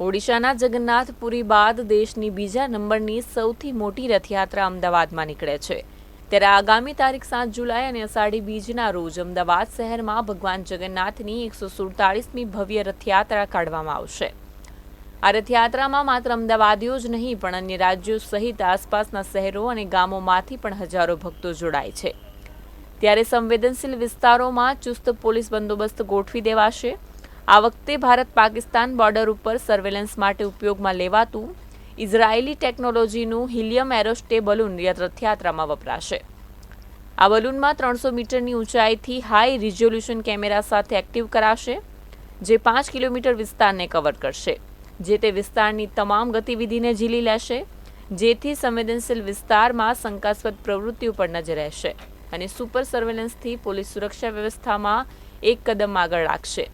ઓડિશાના જગન્નાથપુરી બાદ દેશની બીજા નંબરની સૌથી મોટી રથયાત્રા અમદાવાદમાં નીકળે છે. ત્યારે આગામી તારીખ સાત જુલાઈ અને અષાઢી બીજના રોજ અમદાવાદ શહેરમાં ભગવાન જગન્નાથની એકસો સુડતાળીસમી ભવ્ય રથયાત્રા કાઢવામાં આવશે. આ રથયાત્રામાં માત્ર અમદાવાદીઓ જ નહીં, પણ અન્ય રાજ્યો સહિત આસપાસના શહેરો અને ગામોમાંથી પણ હજારો ભક્તો જોડાય છે. ત્યારે સંવેદનશીલ વિસ્તારોમાં ચુસ્ત પોલીસ બંદોબસ્ત ગોઠવી દેવાશે. આ વખતે ભારત પાકિસ્તાન બોર્ડર ઉપર સર્વેલન્સ માટે ઉપયોગમાં લેવાતું ઇઝરાયેલી ટેકનોલોજીનું હિલિયમ એરોસ્ટે બલૂન રથયાત્રામાં વપરાશે. આ બલૂનમાં ત્રણસો મીટરની ઊંચાઈથી હાઈ રિઝોલ્યુશન કેમેરા સાથે એક્ટિવ કરાશે, જે પાંચ કિલોમીટર વિસ્તારને કવર કરશે. જે તે વિસ્તારની તમામ ગતિવિધિને ઝીલી લેશે, જેથી સંવેદનશીલ વિસ્તારમાં શંકાસ્પદ પ્રવૃત્તિઓ પર નજર રહેશે અને સુપર સર્વેલન્સથી પોલીસ સુરક્ષા વ્યવસ્થામાં એક કદમ આગળ રાખશે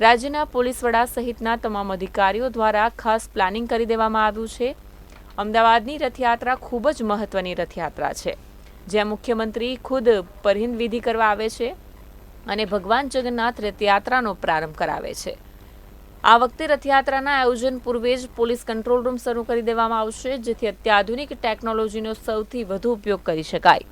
રાજ્યના પોલીસ વડા સહિતના તમામ અધિકારીઓ દ્વારા ખાસ પ્લાનિંગ કરી દેવામાં આવ્યું છે. અમદાવાદની રથયાત્રા ખૂબ જ મહત્વની રથયાત્રા છે, જ્યાં મુખ્યમંત્રી ખુદ પરહિંદ વિધિ કરવા આવે છે અને ભગવાન જગન્નાથ રથયાત્રાનો પ્રારંભ કરાવે છે. આ વખતે રથયાત્રાના આયોજન પૂર્વે જ પોલીસ કંટ્રોલ રૂમ શરૂ કરી દેવામાં આવશે, જેથી અત્યાધુનિક ટેકનોલોજીનો સૌથી વધુ ઉપયોગ કરી શકાય.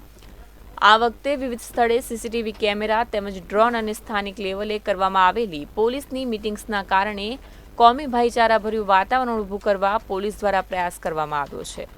આ વખતે વિવિધ સ્થળે સીસીટીવી કેમેરા તેમજ ડ્રોન અને સ્થાનિક લેવલે કરવામાં આવેલી પોલીસની મિટિંગ્સના કારણે કોમી ભાઈચારાભર્યું વાતાવરણ ઊભું કરવા પોલીસ દ્વારા પ્રયાસ કરવામાં આવ્યો છે.